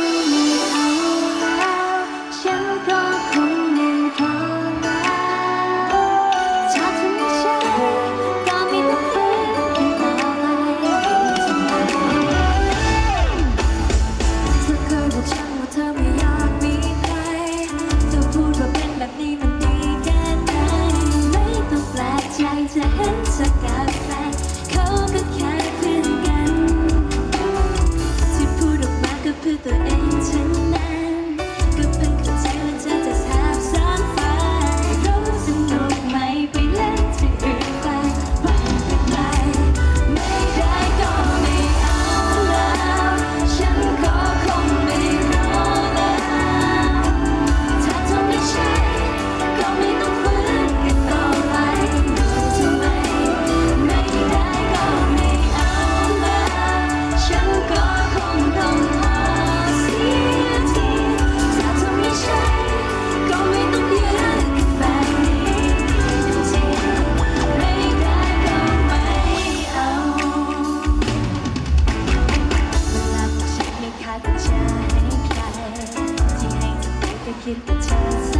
done. yer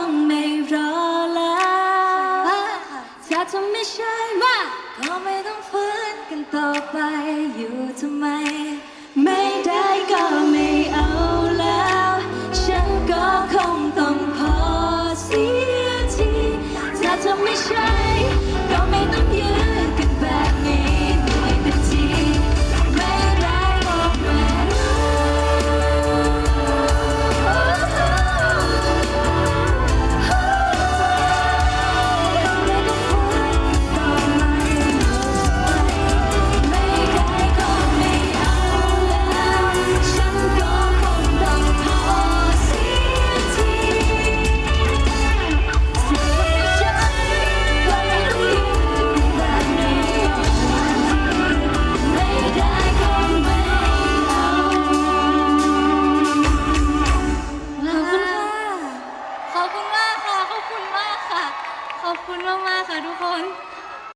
องไม่รอแล้วถ้าจะไม่ใช่ว่าก็ไม่ต้องฝืนกันต่อไปอยู่ทำไม ไม่ได้ก็ไม่เอาแล้ว ฉันก็คงต้องพอเสียทีถ้าจะไม่ใช่